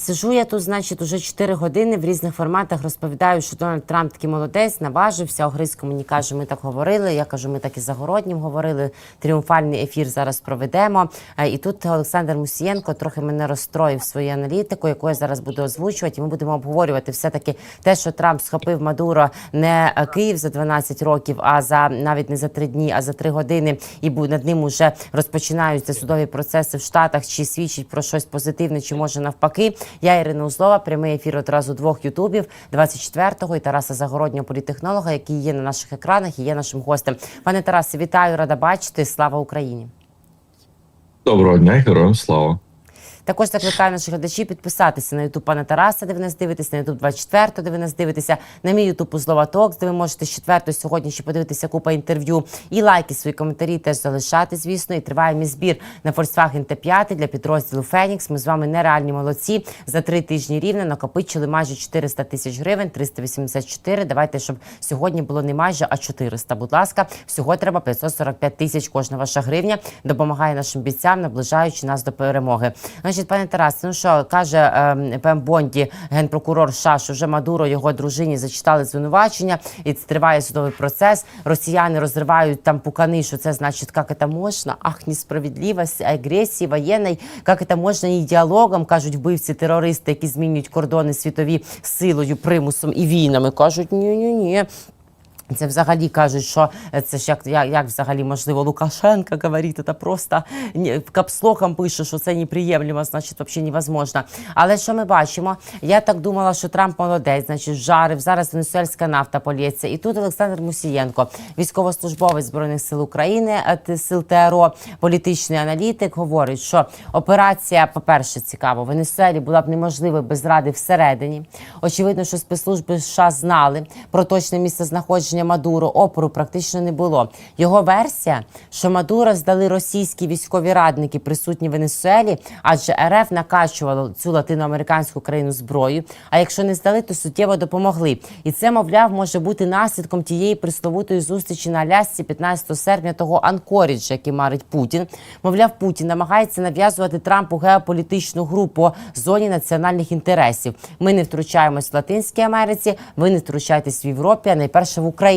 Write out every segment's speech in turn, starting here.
Сижу я тут, значить, уже 4 години в різних форматах розповідаю, що Дональд Трамп такий молодець, наважився. Огризько мені каже, ми так говорили. Я кажу, ми так і загороднім говорили. Тріумфальний ефір зараз проведемо. Е, І тут Олександр Мусієнко трохи мене розстроїв своєю аналітикою, яку я зараз буду озвучувати. І ми будемо обговорювати все таки те, що Трамп схопив Мадуро не е, Київ за 12 років, а за навіть не за 3 дні, а за 3 години. І над ним уже розпочинаються судові процеси в Штатах, чи свідчить про щось позитивне, чи може навпаки. Я Ірина Узлова, прямий ефір одразу двох ютубів 24-го і Тараса Загороднього, політехнолога, який є на наших екранах і є нашим гостем. Пане Тарасе, вітаю, рада бачити. Слава Україні! Доброго дня, героям слава. Також закликаю наших глядачів підписатися на Ютуб пана Тараса, де ви нас дивитесь, на Ютуб 24, де ви нас дивитеся, на мій Ютуб Узлова Токс, де ви можете з 4 сьогодні ще подивитися купа інтерв'ю. І лайки, свої коментарі теж залишати, звісно. І триває мій збір на Volkswagen Т5 для підрозділу Фенікс. Ми з вами нереальні молодці. За три тижні рівно накопичили майже 400 тисяч гривень, 384. Давайте, щоб сьогодні було не майже, а 400. Будь ласка, всього треба 545 тисяч. Кожна ваша гривня допомагає нашим бійцям, наближаючи нас до перемоги. Значить, пане Тарас, ну що каже ем, Бонді, генпрокурор США, що вже Мадуро його дружині зачитали звинувачення, і триває судовий процес. Росіяни розривають там пукани, що це значить, як це можна? Ах, несправедливість, агресії воєнної, як це можна і діалогом, кажуть вбивці терористи, які змінюють кордони світові силою, примусом і війнами. кажуть, ні, ні, ні. Це взагалі кажуть, що це ж як, як, як взагалі можливо Лукашенко говорить, це просто ні, капслохом пише, що це неприємлемо, значить, взагалі невозможно. Але що ми бачимо? Я так думала, що Трамп молодець, значить, жарив. Зараз венесуельська нафта полється. І тут Олександр Мусієнко, військовослужбовець збройних сил України, е, сил ТРО, політичний аналітик, говорить, що операція, по-перше, цікаво, в Венесуелі була б неможлива без ради всередині. Очевидно, що спецслужби США знали про точне місце знаходження Мадуро. Опору практично не було. Його версія, що Мадуро здали російські військові радники, присутні в Венесуелі, адже РФ накачувало цю латиноамериканську країну зброю. А якщо не здали, то суттєво допомогли. І це, мовляв, може бути наслідком тієї присловутої зустрічі на Алясці 15 серпня того Анкоріджа, який марить Путін. Мовляв, Путін намагається нав'язувати Трампу геополітичну гру по зоні національних інтересів. Ми не втручаємось в Латинській Америці, ви не втручаєтесь в Європі, а найперше в Україні.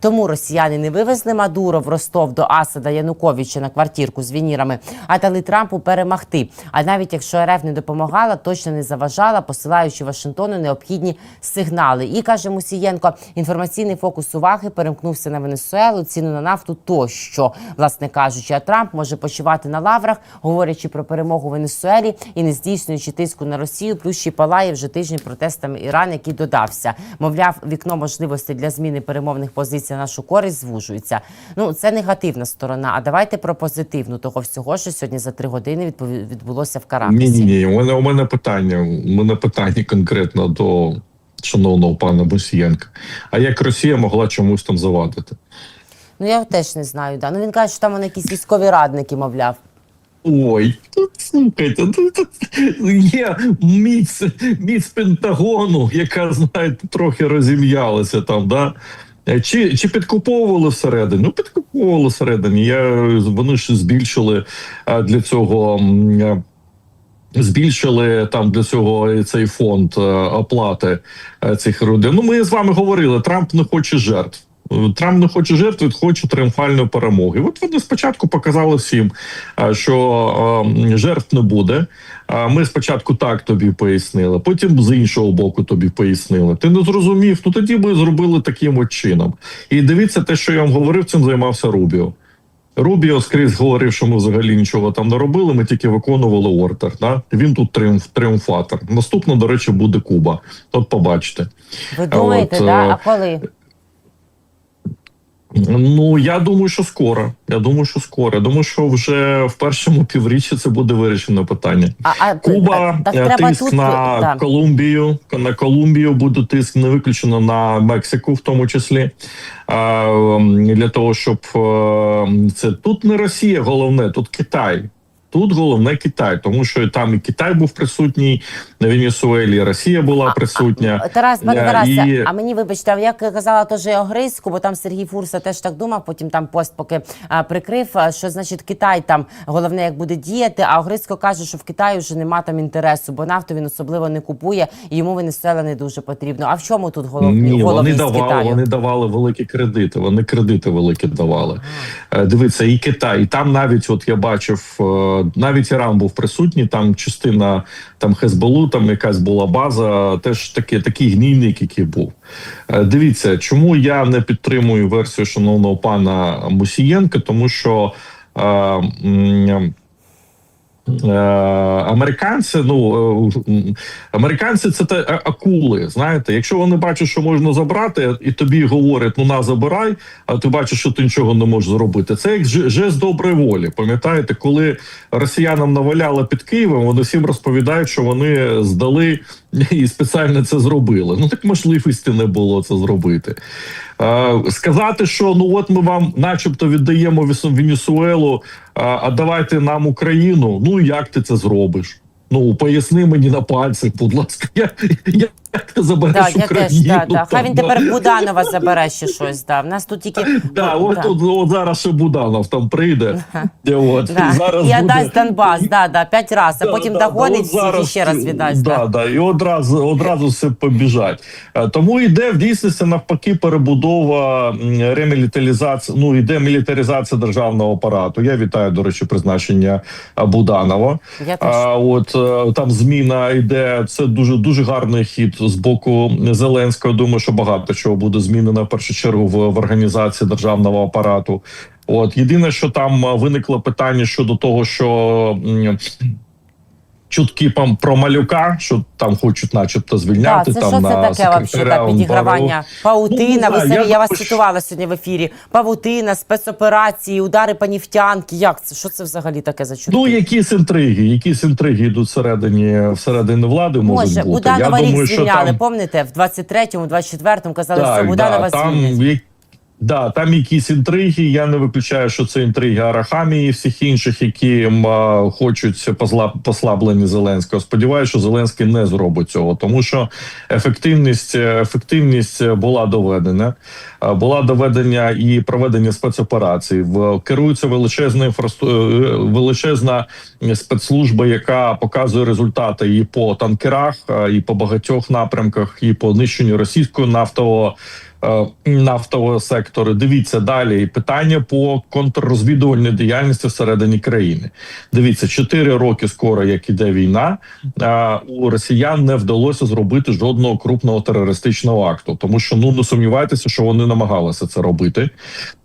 Тому росіяни не вивезли Мадуро в Ростов до Асада Януковича на квартирку з вінірами, а дали Трампу перемогти. А навіть якщо РФ не допомагала, точно не заважала, посилаючи Вашингтону необхідні сигнали. І каже Мусієнко, інформаційний фокус уваги перемкнувся на Венесуелу, ціну на нафту тощо, власне кажучи. А Трамп може почувати на лаврах, говорячи про перемогу Венесуелі і не здійснюючи тиску на Росію, плюс ще палає вже тиждень протестами Іран, який додався. Мовляв, вікно можливостей для зміни перемовних позицій на нашу користь звужується. Ну це негативна сторона. А давайте про позитивну того всього, що сьогодні за три години відбулося в Каракасі. Ні, ні, ні. У мене у мене питання. У мене питання конкретно до шановного пана Бусієнка. А як Росія могла чомусь там завадити? Ну я теж не знаю. Да. Ну він каже, що там вони якісь військові радники, мовляв. Ой, тут слухайте, тут, тут є міць, міць Пентагону, яка, знаєте, трохи розім'ялася там, да? Е, Чи, чи підкуповували всередині? Ну, підкуповували всередині. Я, вони ж збільшили для цього. е, Збільшили там для цього цей фонд е, оплати е, цих родин. Ну, ми з вами говорили, Трамп не хоче жертв. Трамп не хоче жертв, хоче тріумфальної перемоги. От вони спочатку показали всім, що жертв не буде. Ми спочатку так тобі пояснили, потім з іншого боку тобі пояснили. Ти не зрозумів. Ну тоді ми зробили таким от чином. І дивіться, те, що я вам говорив, цим займався Рубіо. Рубіо скрізь говорив, що ми взагалі нічого там не робили. Ми тільки виконували ордер. Да? Він тут тріумф, тріумфатор. Наступно, до речі, буде Куба. От побачите. Ви думаєте, от, да? е, А коли? Ну я думаю, що скоро. Я думаю, що скоро. Я думаю, що вже в першому півріччі це буде вирішено питання. А, а Куба так, е, тиск тут на да. Колумбію. На Колумбію буде тиск не виключено на Мексику, в тому числі. А, для того, щоб е, це тут не Росія, головне, тут Китай. Тут головне Китай, тому що там і Китай був присутній на Венесуелі, і Росія була присутня. Тарас, пане Е, Тарасе, і- а мені вибачте, а я казала теж Огризьку, бо там Сергій Фурса теж так думав. Потім там пост поки а, прикрив, а, що значить Китай там головне як буде діяти. А Огризько каже, що в Китаї вже нема там інтересу, бо нафту він особливо не купує і йому Венесуела не дуже потрібно. А в чому тут головні Ні, вони давали, Китаю? вони давали великі кредити. Вони кредити великі давали. Е, Дивіться, і Китай, і там навіть, от я бачив, е, навіть Іран був присутній. Там частина там Хезболу, там якась була база. Теж таке такий гнійник, який був. Е, Дивіться, чому я не підтримую версію шановного пана Мусієнка, тому що. е, Американці, ну е, американці це те акули. Знаєте, якщо вони бачать, що можна забрати, і тобі говорять, ну на забирай, а ти бачиш, що ти нічого не можеш зробити. Це як же- жест доброї волі. Пам'ятаєте, коли росіянам наваляли під Києвом, вони всім розповідають, що вони здали і спеціально це зробили. Ну так можливості не було це зробити. Е, сказати, що ну от ми вам, начебто, віддаємо Венесуелу, а, давайте нам Україну. Ну як ти це зробиш? Ну поясни мені на пальцях, будь ласка, як, як ти забереш я Україну? теж да, да. Хай він тепер Буданова забере ще щось. Да. В нас тут тільки Да, от, от, от зараз ще Буданов там прийде. От, Да. зараз І буде- дасть Донбас, да, да, п'ять разів, а Да, потім да, да, догонить от всіх і ще раз віддасть. Да, Да. да, і одразу, одразу все побіжать. Е, Тому йде в дійсності навпаки перебудова м, ремілітаризація, ну іде мілітаризація державного апарату. Я вітаю, до речі, призначення е, Буданова. Я теж. А от е, там зміна йде. Це дуже дуже гарний хід з боку Зеленського. Думаю, що багато чого буде змінено в першу чергу в, в організації державного апарату. От єдине, що там е, виникло питання щодо того, що чутки про малюка, що там хочуть, начебто, Да, звільняти це там що це таке да, підігравання? Паутина, Ну, ви самі, я я вас що- цитувала сьогодні в ефірі. Павутина, спецоперації, удари по нефтянки. Як це? Що це взагалі таке за чутки? Ну, якісь інтриги, якісь інтриги йдуть всередині всередині влади. Може, бути. Буданова Я рік думаю, звільняли, там... помните, в 23-му, 24-му казали, Так, що Буданова да, звільнять. Да, там якісь інтриги. Я не виключаю, що це інтриги Арахамії і всіх інших, які а, хочуть послаблення Зеленського. Сподіваюся, що Зеленський не зробить цього, тому що ефективність, ефективність була доведена. Була доведення і проведення спецоперацій. Керується величезна інфрасту... е, величезна спецслужба, яка показує результати і по танкерах, і по багатьох напрямках, і по нищенню російського нафтового. Е, Нафтового сектору, дивіться далі. Питання по контррозвідувальній діяльності всередині країни. Дивіться, 4 роки скоро, як іде війна, у росіян не вдалося зробити жодного крупного терористичного акту, тому що ну не сумнівайтеся, що вони намагалися це робити,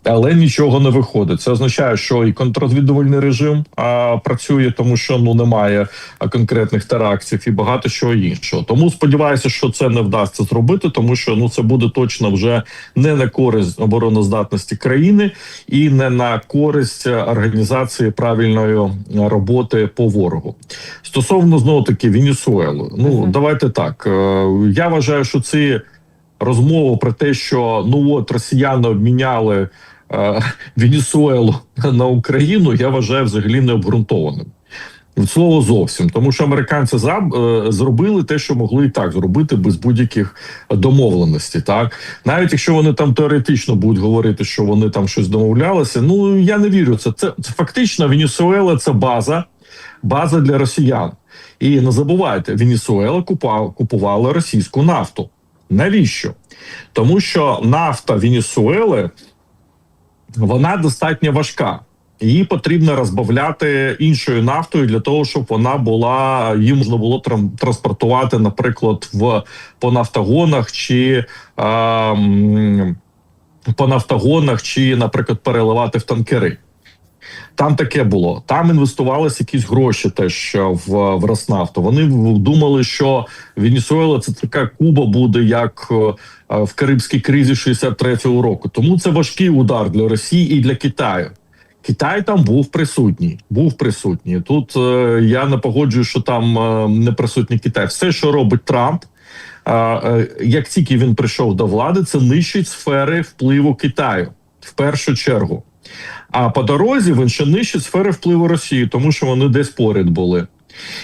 але нічого не виходить. Це означає, що і контррозвідувальний режим а, працює, тому що ну немає конкретних терактів і багато чого іншого. Тому сподіваюся, що це не вдасться зробити, тому що ну це буде точно вже не на користь обороноздатності країни і не на користь організації правильної роботи по ворогу. Стосовно знову таки Венесуели, ну Мгм. давайте так. е, Я вважаю, що ці розмови про те, що ну от росіяни обміняли е, Венесуелу на Україну, я вважаю взагалі необґрунтованим. Від слова зовсім, тому що американці е, зробили те, що могли і так зробити без будь-яких домовленостей. Так навіть якщо вони там теоретично будуть говорити, що вони там щось домовлялися. Ну я не вірю. Це це, це фактично Венесуела це база, база для росіян. І не забувайте, Венесуела купа, купувала російську нафту. Навіщо? Тому що нафта Венесуели вона достатньо важка. Її потрібно розбавляти іншою нафтою для того, щоб вона була її можна було транспортувати, наприклад, в по нафтогонах чи а, по нафтогонах, чи, наприклад, переливати в танкери. Там таке було. Там інвестувалися якісь гроші теж в, в Роснафту. Вони думали, що Венесуела це така Куба буде, як е, в Карибській кризі 63-го року. Тому це важкий удар для Росії і для Китаю. Китай там був присутній. Був присутній. Тут е, я не погоджую, що там е, не присутній Китай. Все, що робить Трамп, е, е, як тільки він прийшов до влади, це нищить сфери впливу Китаю в першу чергу. А по дорозі він ще нищить сфери впливу Росії, тому що вони десь поряд були.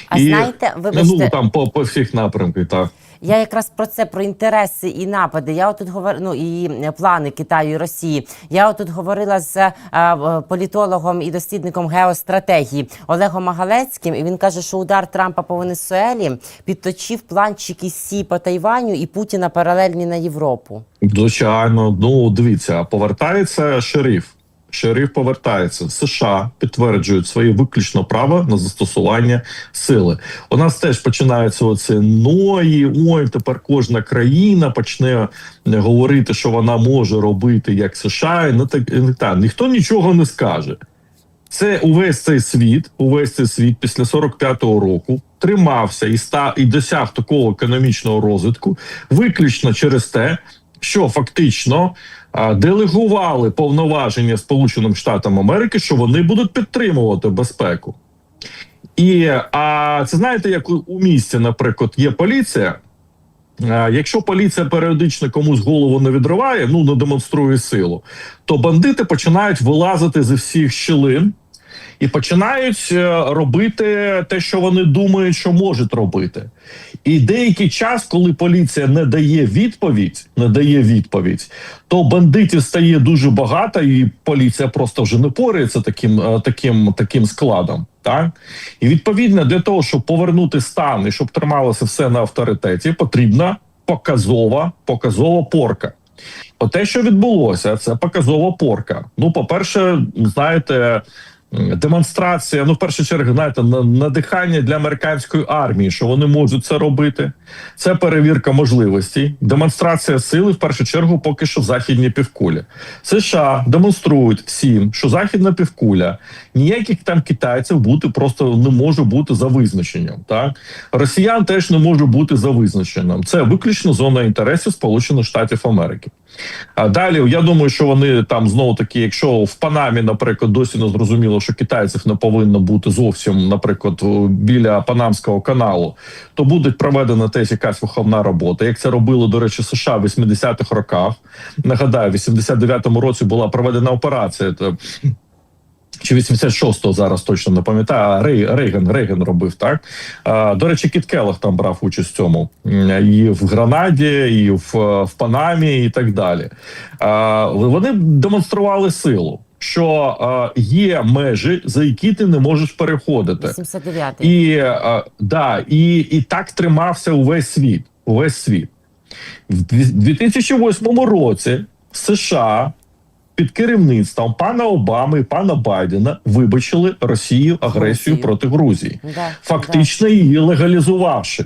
А знаєте, вибачте, ну там по, по всіх напрямках, так. Я якраз про це про інтереси і напади. Я отут говорю, ну і е, плани Китаю і Росії. Я отут говорила з е, в- політологом і дослідником геостратегії Олегом Магалецьким, і він каже, що удар Трампа по Венесуелі підточив планчики Сі по Тайваню і Путіна паралельні на Європу. Звичайно, ну дивіться, повертається шериф. Шериф повертається. США підтверджують своє виключно право на застосування сили. У нас теж починається оце ної. Ой, тепер кожна країна почне е, говорити, що вона може робити як США. Не так так. Ніхто нічого не скаже. Це увесь цей світ, увесь цей світ після 45-го року тримався і ста і досяг такого економічного розвитку, виключно через те, що фактично делегували повноваження Сполученим Штатам Америки, що вони будуть підтримувати безпеку. І а це знаєте, як у, місті, наприклад, є поліція. Якщо поліція періодично комусь голову не відриває, ну не демонструє силу, то бандити починають вилазити зі всіх щілин і починають е, робити те, що вони думають, що можуть робити. І деякий час, коли поліція не дає відповідь, не дає відповідь, то бандитів стає дуже багато, і поліція просто вже не порається таким, е, таким, таким складом. Так і відповідно для того, щоб повернути стан і щоб трималося все на авторитеті, потрібна показова, показова порка. О те, що відбулося, це показова порка. Ну, по-перше, знаєте, м, демонстрація, ну, в першу чергу, знаєте, надихання для американської армії, що вони можуть це робити. Це перевірка можливостей, демонстрація сили, в першу чергу, поки що в західній півкулі. США демонструють всім, що західна півкуля ніяких там китайців бути просто не може бути за визначенням. Так росіян теж не може бути за визначенням. Це виключно зона інтересів Сполучених Штатів Америки. А далі я думаю, що вони там знову таки, якщо в Панамі, наприклад, досі не зрозуміло, що китайців не повинно бути зовсім, наприклад, біля Панамського каналу, то буде проведена теж якась виховна робота. Як це робили, до речі, США в 80-х роках. Нагадаю, в 89-му році була проведена операція. Чи 86-го зараз точно не пам'ятаю. а Рей, Рейган, Рейган робив так. А, до речі, Кіт Келлах там брав участь в цьому і в Гранаді, і в, в Панамі, і так далі. А, вони демонстрували силу, що а, є межі, за які ти не можеш переходити. 79-й. І е, да, і, і так тримався увесь світ. Увесь світ. В 2008 році США під керівництвом пана Обами і пана Байдена вибачили Росію агресію Росію. проти Грузії, Да, фактично її легалізувавши.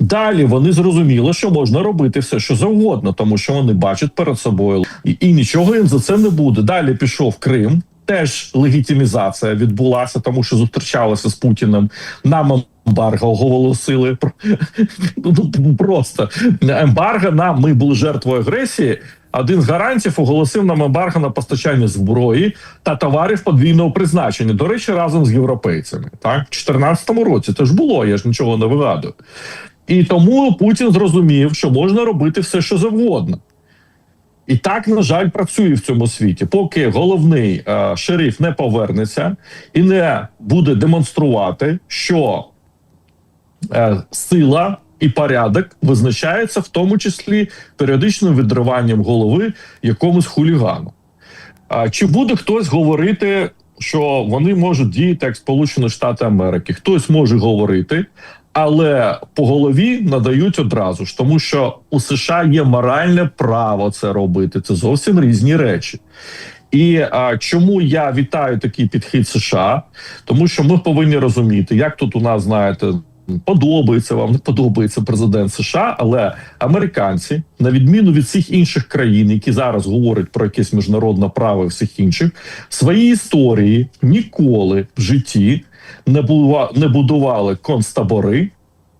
Далі вони зрозуміли, що можна робити все, що завгодно, тому що вони бачать перед собою і, і нічого їм за це не буде. Далі пішов Крим. Теж легітимізація відбулася, тому що зустрічалися з Путіним. Нам ембарго оголосили просто ембарго. Нам ми були жертвою агресії. Один з гарантів оголосив нам ембарго на постачання зброї та товарів подвійного призначення. До речі, разом з європейцями. Так, в 2014 році це ж було. Я ж нічого не вигадую. І тому Путін зрозумів, що можна робити все, що завгодно. І так, на жаль, працює в цьому світі. Поки головний е, шериф не повернеться і не буде демонструвати, що сила і порядок визначається в тому числі періодичним відриванням голови якомусь хулігану. Чи буде хтось говорити, що вони можуть діяти як Сполучені Штати Америки? Хтось може говорити, але по голові надають одразу ж, тому що у США є моральне право це робити. Це зовсім різні речі. І а, чому я вітаю такий підхід США? Тому що ми повинні розуміти, як тут у нас знаєте. Подобається вам, не подобається президент США, але американці, на відміну від всіх інших країн, які зараз говорять про якесь міжнародне право і всіх інших, в своїй історії ніколи в житті не бува- не будували концтабори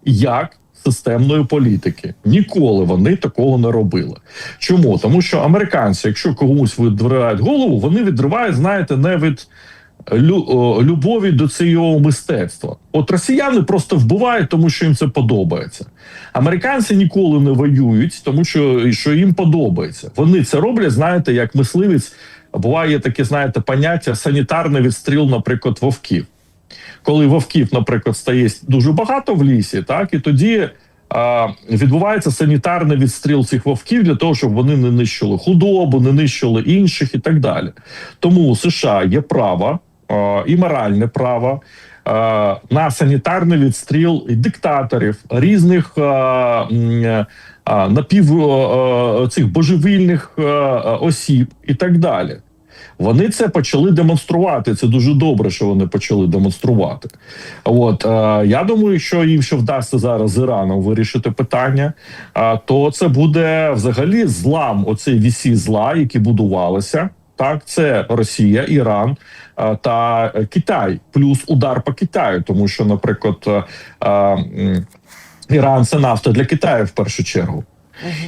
як системної політики. Ніколи вони такого не робили. Чому? Тому що американці, якщо комусь відривають голову, вони відривають, знаєте, не від любові до цього мистецтва. От росіяни просто вбивають, тому що їм це подобається. Американці ніколи не воюють, тому що, що їм подобається. Вони це роблять, знаєте, як мисливець буває таке, знаєте, поняття санітарний відстріл, наприклад, вовків. Коли вовків, наприклад, стає дуже багато в лісі, так і тоді а, відбувається санітарний відстріл цих вовків для того, щоб вони не нищили худобу, не нищили інших і так далі. Тому у США є право і моральне право на санітарний відстріл диктаторів різних а, напів цих божевільних осіб і так далі. Вони це почали демонструвати. Це дуже добре, що вони почали демонструвати. От е, я думаю, що їм ще вдасться зараз з Іраном вирішити питання, е, то це буде взагалі злам оцей вісі зла, які будувалися. Так, це Росія, Іран е, та Китай, плюс удар по Китаю, тому що, наприклад, е, е, Іран це нафта для Китаю в першу чергу.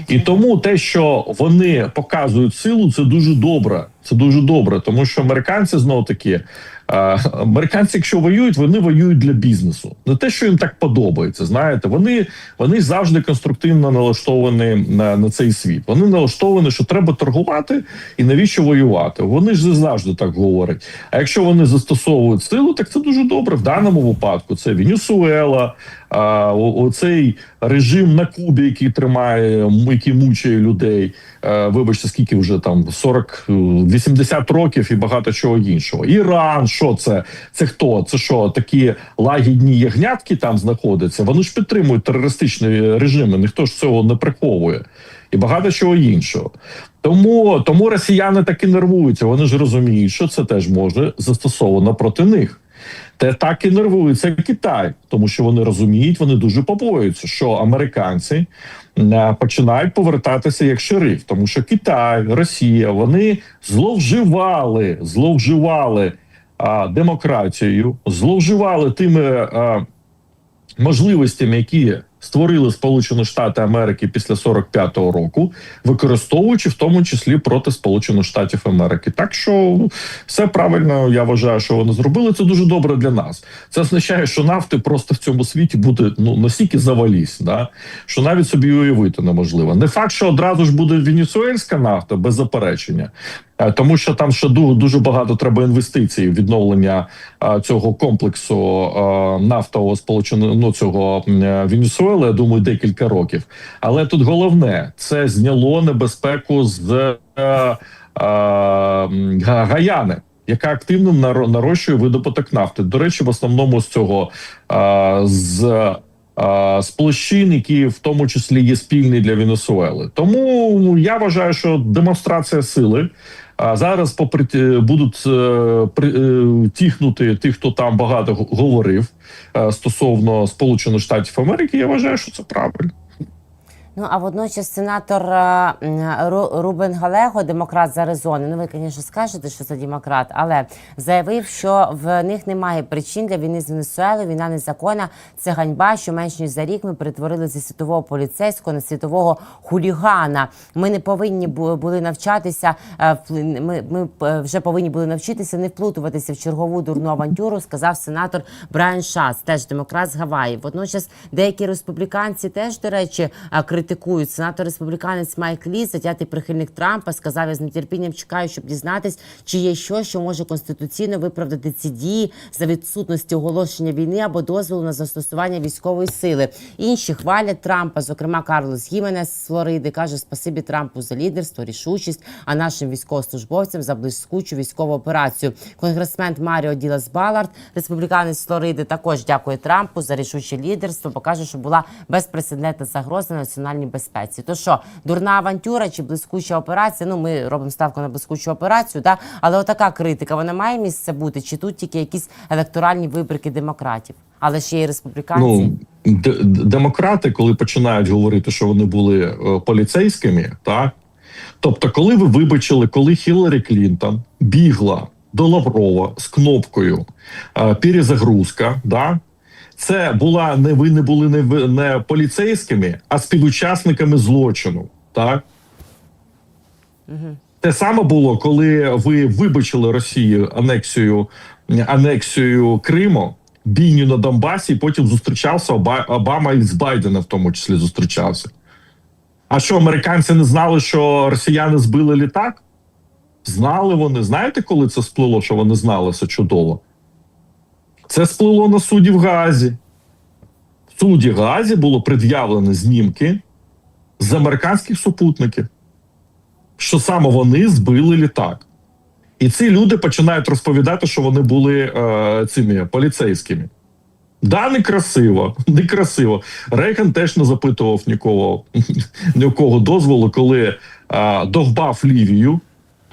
І тому те, що вони показують силу, це дуже добре. Це дуже добре, тому що американці знов таки. Американці, якщо воюють, вони воюють для бізнесу. Не те, що їм так подобається. Знаєте, вони, вони завжди конструктивно налаштовані на, на цей світ. Вони налаштовані, що треба торгувати і навіщо воювати. Вони ж завжди так говорять. А якщо вони застосовують силу, так це дуже добре. В даному випадку це Венесуела, оцей режим на Кубі, який тримає, який мучає людей. Е, Вибачте, скільки вже там 40, е, 80 років і багато чого іншого. Іран, що це? Це хто? Це що? Такі лагідні ягнятки там знаходяться? Вони ж підтримують терористичні режими. Ніхто ж цього не приховує. І багато чого іншого. Тому, тому росіяни таки нервуються. Вони ж розуміють, що це теж може застосовано проти них. Те так і нервується Китай, тому що вони розуміють, вони дуже побоюються, що американці е, починають повертатися як шериф, тому що Китай, Росія вони зловживали, зловживали а, демократією, зловживали тими а, можливостями, які створили Сполучені Штати Америки після 45-го року, використовуючи в тому числі проти Сполучених Штатів Америки. Так що все правильно, я вважаю, що вони зробили. Це дуже добре для нас. Це означає, що нафти просто в цьому світі буде ну настільки завалісь, да що навіть собі уявити неможливо. Не факт, що одразу ж буде венесуельська нафта без заперечення. Е, Тому що там ще дуже, багато треба інвестицій в відновлення е, цього комплексу е, нафтового сполученого ну, цього м, е, я думаю, декілька років. Але тут головне це зняло небезпеку з е, е, Гаяни. Яка активно наро- нарощує видобуток нафти. До речі, в основному з цього е, з, е, з площин, які в тому числі є спільні для Венесуели. Тому я вважаю, що демонстрація сили а зараз попри будуть е, при, е, тіхнути тих, хто там багато говорив е, стосовно Сполучених Штатів Америки. Я вважаю, що це правильно. Ну а водночас сенатор е, Рубен Галего, демократ з Аризони. Ну ви, звісно, скажете, що це демократ, але заявив, що в них немає причин для війни з Венесуелою. Війна незаконна. Це ганьба, що менш ніж за рік ми перетворили зі світового поліцейського на світового хулігана. Ми не повинні були навчатися. е, Ми, ми е, вже повинні були навчитися не вплутуватися в чергову дурну авантюру. Сказав сенатор Брайан Шац, теж демократ з Гаваї. Водночас деякі республіканці теж, до речі, а, критикують. Сенатор республіканець Майк Лі, затятий прихильник Трампа, сказав, я з нетерпінням чекаю, щоб дізнатись, чи є щось, що може конституційно виправдати ці дії за відсутності оголошення війни або дозволу на застосування військової сили. Інші хвалять Трампа, зокрема Карлос Гіменес з Флориди, каже спасибі Трампу за лідерство, рішучість, а нашим військовослужбовцям за блискучу військову операцію. Конгресмен Маріо Ділас Балард, республіканець Флориди, також дякує Трампу за рішуче лідерство. Покаже, що була безпрецедентна загроза національній безпеці. То що, дурна авантюра чи блискуча операція? Ну, ми робимо ставку на блискучу операцію, да? але отака критика вона має місце бути, чи тут тільки якісь електоральні вибрики демократів, але ще й республіканці. Ну демократи, коли починають говорити, що вони були е, поліцейськими, так тобто, коли ви вибачили, коли Хіларі Клінтон бігла до Лаврова з кнопкою е, перезагрузка, да. Це була не ви не були не, не поліцейськими, а співучасниками злочину. Так те саме було, коли ви вибачили Росію анексію анексію Криму, бійню на Донбасі, і потім зустрічався Оба- Обама і з Байдена, в тому числі зустрічався. А що американці не знали, що росіяни збили літак? Знали вони. Знаєте, коли це сплило, що вони знали це чудово? Це сплило на суді в Газі. В суді Газі було пред'явлено знімки з американських супутників, що саме вони збили літак. І ці люди починають розповідати, що вони були е, цими поліцейськими. Да, некрасиво, некрасиво. Рейган теж не запитував нікого, ні кого дозволу, коли е, довбав Лівію,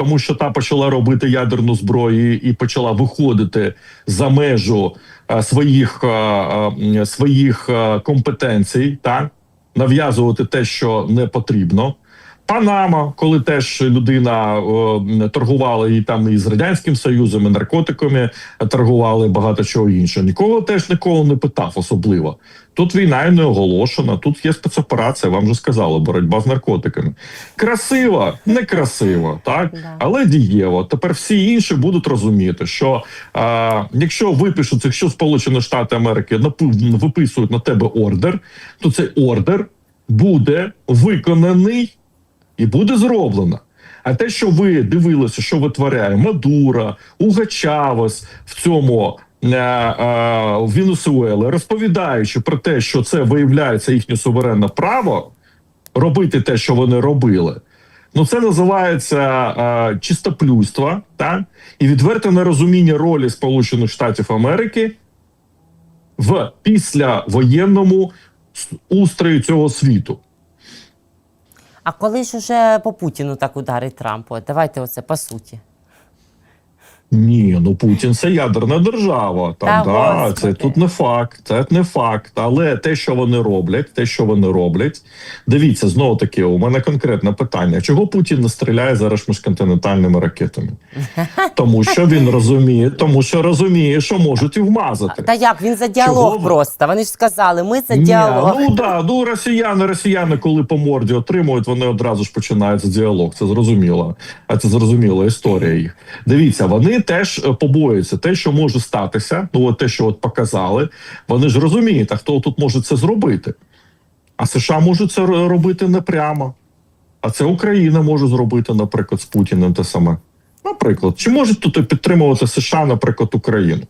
тому що та почала робити ядерну зброю і почала виходити за межу е, своїх, е, е, своїх компетенцій, так? нав'язувати те, що не потрібно. Панама, коли теж людина е, торгувала і там і з радянським союзом, і наркотиками торгували багато чого іншого. Нікого теж нікого не питав особливо. Тут війна і не оголошена. Тут є спецоперація. Вам же сказали, боротьба з наркотиками. Красиво, некрасиво, так але дієво. Тепер всі інші будуть розуміти, що е, якщо випишуть, якщо Сполучені Штати Америки виписують на тебе ордер, то цей ордер буде виконаний і буде зроблено. А те, що ви дивилися, що витворяє Мадура, Уга Чавес в цьому е, е, в Венесуели, розповідаючи про те, що це виявляється їхнє суверенне право робити те, що вони робили. Ну, це називається е, чистоплюйство, так? і відверте нерозуміння ролі Сполучених Штатів Америки в післявоєнному устрої цього світу. А коли ж уже по Путіну так ударить Трампу? Давайте оце по суті. Ні, ну Путін це ядерна держава. Там Та, да, господи. це тут не факт, це не факт. Але те, що вони роблять, те, що вони роблять, дивіться, знову таки, у мене конкретне питання: чого Путін не стріляє зараз міжконтинентальними ракетами? Тому що він розуміє, тому що розуміє, що можуть і вмазати. Та як він за діалог Чого просто? Вони ж сказали, ми за Ні, діалог. ну да, ну росіяни, росіяни, коли по морді отримують, вони одразу ж починають за діалог. Це зрозуміло. А це зрозуміла історія їх. Дивіться, вони теж е, побоюються те, що може статися. Ну от те, що от показали. Вони ж розуміють, а хто тут може це зробити. А США можуть це робити не прямо. А це Україна може зробити, наприклад, з Путіним те саме. Наприклад, чи можуть тут підтримувати США, наприклад, Україну?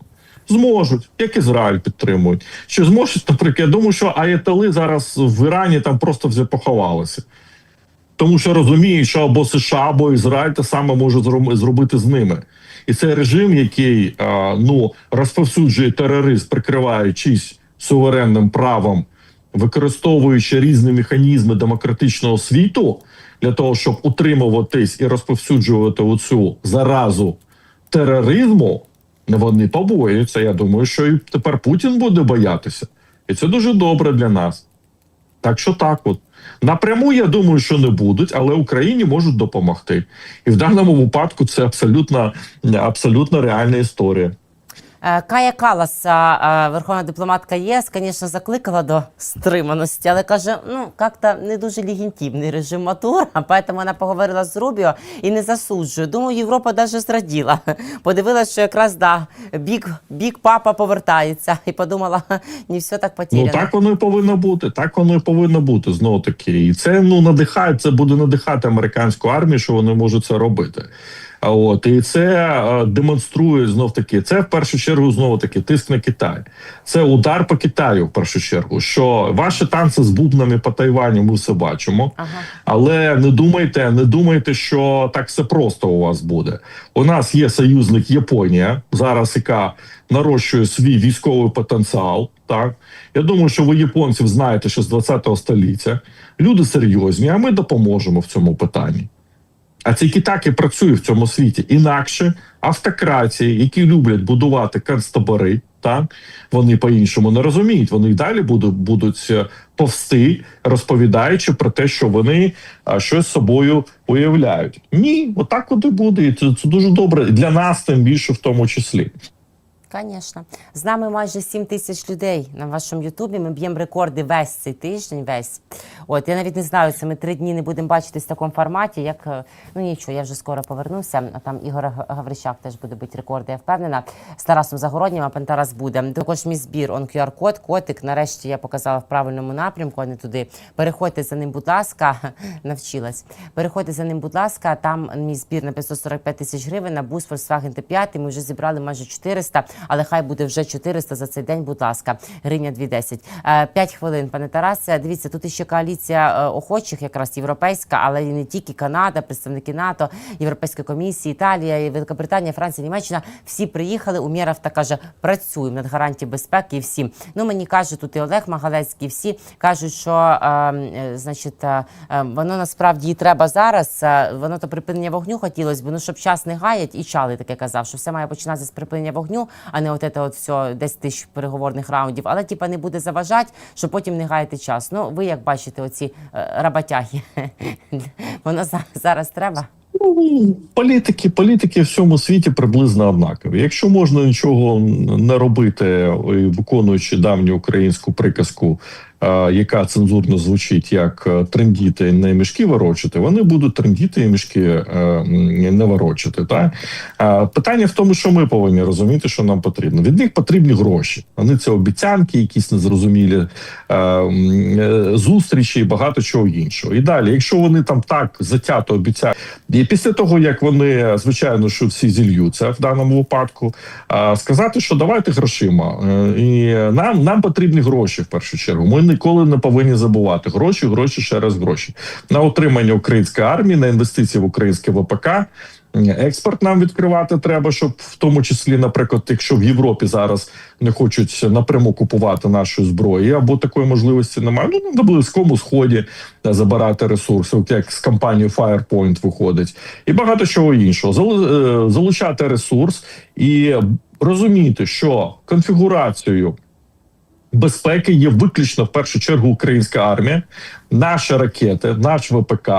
Зможуть, як Ізраїль підтримують. Чи зможуть, наприклад, я думаю, що аєтали зараз в Ірані там просто вже поховалися. Тому що розуміють, що або США, або Ізраїль те саме може зробити з ними. І цей режим, який ну, розповсюджує тероризм, прикриваючись суверенним правом, використовуючи різні механізми демократичного світу для того, щоб утримуватись і розповсюджувати оцю заразу тероризму, вони побоюються. Я думаю, що і тепер Путін буде боятися. І це дуже добре для нас. Так що так, от напряму я думаю, що не будуть, але Україні можуть допомогти. І в даному випадку це абсолютно, абсолютно реальна історія. Е, Кая Калас, а, верховна дипломатка ЄС, звісно, закликала до стриманості, але каже, ну як-то не дуже легітимний режим Матура, тому вона поговорила з Рубіо і не засуджує. Думаю, Європа навіть зраділа. Подивилася, що якраз да, бік, бік папа повертається, і подумала, не все так потеряно. Ну так воно і повинно бути. Так воно і повинно бути знову таки. І це ну надихає, це буде надихати американську армію, що вони можуть це робити. А от і це е, демонструє знов таки. Це в першу чергу знову таки тиск на Китай. Це удар по Китаю в першу чергу. Що ваші танці з бубнами по Тайваню ми все бачимо. Ага. Але не думайте, не думайте, що так все просто у вас буде. У нас є союзник Японія зараз, яка нарощує свій військовий потенціал. Так я думаю, що ви японців знаєте, що з 20-го століття люди серйозні, а ми допоможемо в цьому питанні. А це так і працює в цьому світі інакше автократії, які люблять будувати концтабори, так вони по-іншому не розуміють. Вони й далі будуть, будуть е, повсти, розповідаючи про те, що вони а, щось собою уявляють. Ні, отак от і буде. Це, це дуже добре для нас, тим більше в тому числі. Звісно. З нами майже 7 тисяч людей на вашому Ютубі. Ми б'ємо рекорди весь цей тиждень. Весь. От я навіть не знаю, це ми три дні не будемо бачитись в такому форматі. Як е, ну нічого, я вже скоро повернуся. А там Ігор Гаврищак теж буде бити рекорди. Я впевнена. З Тарасом Загороднім, а пан Тарас буде. Також мій збір. Он QR-код, котик. Нарешті я показала в правильному напрямку, а не туди. Переходьте за ним, будь ласка. Навчилась. Переходьте за ним, будь ласка. Там мій збір на 545 тисяч гривень на бус Volkswagen T5. Ми вже зібрали майже 400, але хай буде вже 400 за цей день, будь ласка. Гривня 2,10. Е, П'ять хвилин, пане Тарасе. Дивіться, тут іще коаліція е, охочих, якраз європейська, але і не тільки Канада, представники НАТО, Європейська комісія, Італія, і Великобританія, Франція, Німеччина. Всі приїхали. Умєров та каже, працюємо над гарантією безпеки всім. Ну мені каже тут і Олег Магалецький. Всі кажуть, що е, е, значить, е, е, воно насправді і треба зараз. е, Воно то припинення вогню хотілося б, ну щоб час не гаять, і Чали таке казав, що все має починатися з припинення вогню, а не от це от все 10 тисяч переговорних раундів. Але типа не буде заважати, що потім не гаяти час. Ну ви як бачите, оці е, рабатяги, воно за- зараз треба. Ну, політики, політики в всьому світі приблизно однакові. Якщо можна нічого не робити, виконуючи давню українську приказку, яка цензурно звучить як е, трендіти не мішки ворочити, вони будуть трендіти і мішки е, не ворочити. Так? Е, Питання в тому, що ми повинні розуміти, що нам потрібно. Від них потрібні гроші. Вони це обіцянки, якісь незрозумілі е, зустрічі і багато чого іншого. І далі, якщо вони там так затято обіцяють, і після того як вони звичайно що всі зільються в даному випадку, сказати, що давайте грошима, і нам, нам потрібні гроші в першу чергу. Ми ніколи не повинні забувати гроші, гроші ще раз гроші на утримання української армії, на інвестиції в українське ВПК. Експорт нам відкривати треба, щоб в тому числі, наприклад, якщо в Європі зараз не хочуть напряму купувати нашу зброю, або такої можливості немає. Ну на близькому сході забирати ресурси, от як з компанією Firepoint виходить, і багато чого іншого. Е, Залучати ресурс і розуміти, що конфігурацією безпеки є виключно в першу чергу українська армія, наші ракети, наш ВПК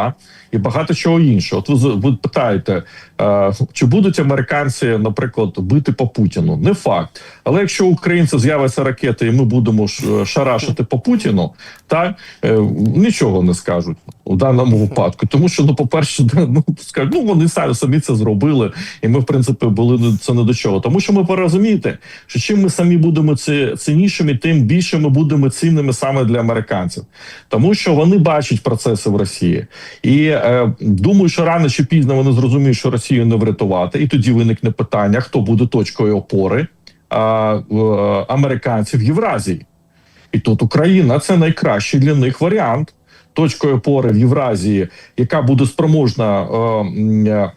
і багато чого іншого. От ви, питаєте, е, чи будуть американці, наприклад, бити по Путіну? Не факт. Але якщо у українців з'явиться ракети, і ми будемо шарашити по Путіну, так е, нічого не скажуть у даному випадку. Тому що, ну, по-перше, ну скажуть, ну вони самі самі це зробили, і ми, в принципі, були це не до чого. Тому що ми порозумієте, що чим ми самі будемо ці, ціннішими, тим більше ми будемо цінними саме для американців, тому що вони бачать процеси в Росії і е, думаю, що рано чи пізно вони зрозуміють, що Росію не врятувати, і тоді виникне питання: хто буде точкою опори а, е, американців в Євразії. І тут Україна це найкращий для них варіант точкою опори в Євразії, яка буде спроможна. е, е,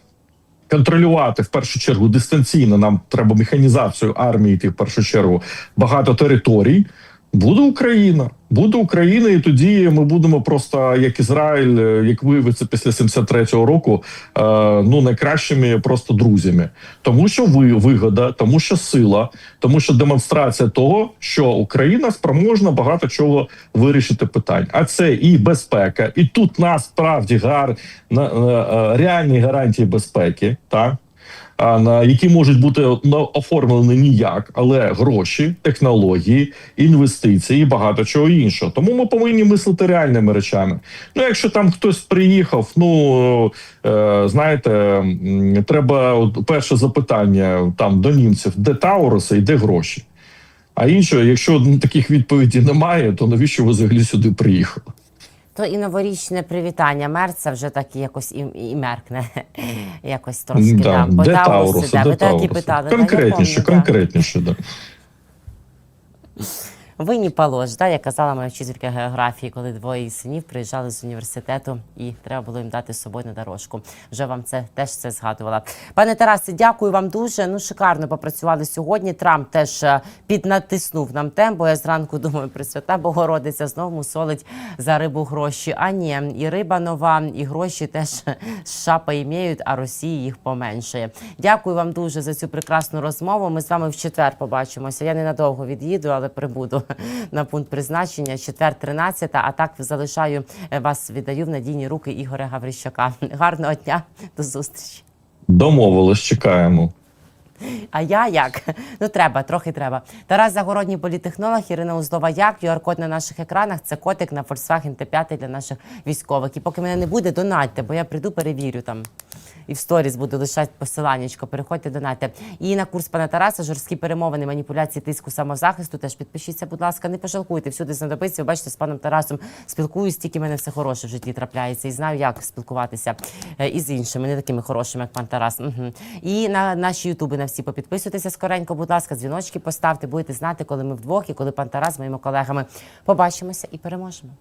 Контролювати в першу чергу дистанційно. Нам треба механізацію армії йти в першу чергу багато територій. Буде Україна, буде Україна, і тоді ми будемо просто як Ізраїль, е, як виявиться після 73-го року, е, ну найкращими просто друзями, тому що ви вигода, тому що сила, тому що демонстрація того, що Україна спроможна багато чого вирішити питань. А це і безпека, і тут насправді гар на е, реальні гарантії безпеки, так які можуть бути оформлені ніяк, але гроші, технології, інвестиції і багато чого іншого. Тому ми повинні мислити реальними речами. Ну, якщо там хтось приїхав, ну е, знаєте, треба перше запитання там до німців, де Тауруси і де гроші. А інше, якщо таких відповідей немає, то навіщо ви взагалі сюди приїхали? То і новорічне привітання мерца вже так якось і, і меркне. Якось трошки. Да, да. По де Тауруси, де і Тауруси? питали. да, я Конкретніше, так. да. Конкретніше, да. Ви не полож, да, як казала моя вчителька географії, коли двоє синів приїжджали з університету, і треба було їм дати з собою на дорожку. Вже вам це теж це згадувала. Пане Тарасе, дякую вам дуже. Ну шикарно попрацювали сьогодні. Трамп теж е, піднатиснув нам темп, бо я зранку думаю, Пресвята Богородиця знову мусолить за рибу гроші. А ні, і риба нова, і гроші теж США поімеють, а Росії їх поменшає. Дякую вам дуже за цю прекрасну розмову. Ми з вами в четвер побачимося. Я ненадовго від'їду, але прибуду на пункт призначення. Четвер 13, А так залишаю е, вас, віддаю в надійні руки Ігоря Гаврищака. Гарного дня, до зустрічі. Домовились, чекаємо. А я як? Ну треба, трохи треба. Тарас Загородній політехнолог, Ірина Узлова як. QR-код на наших екранах. Це котик на Volkswagen Т5 для наших військових. І поки мене не буде, донатьте, бо я прийду, перевірю там. І в сторіс буду лишати посиланнячко. Переходьте, донатьте. І на курс пана Тараса жорсткі перемовини, маніпуляції, тиску, самозахисту. Теж підпишіться, будь ласка, не пожалкуйте. Всюди знадобиться. Ви бачите, з паном Тарасом спілкуюсь, тільки мене все хороше в житті трапляється. І знаю, як спілкуватися е, і з іншими, не такими хорошими, як пан Тарас. Угу. І на наші ютуби на всі попідписуйтеся скоренько, будь ласка, дзвіночки поставте, будете знати, коли ми вдвох і коли пан Тарас з моїми колегами побачимося і переможемо.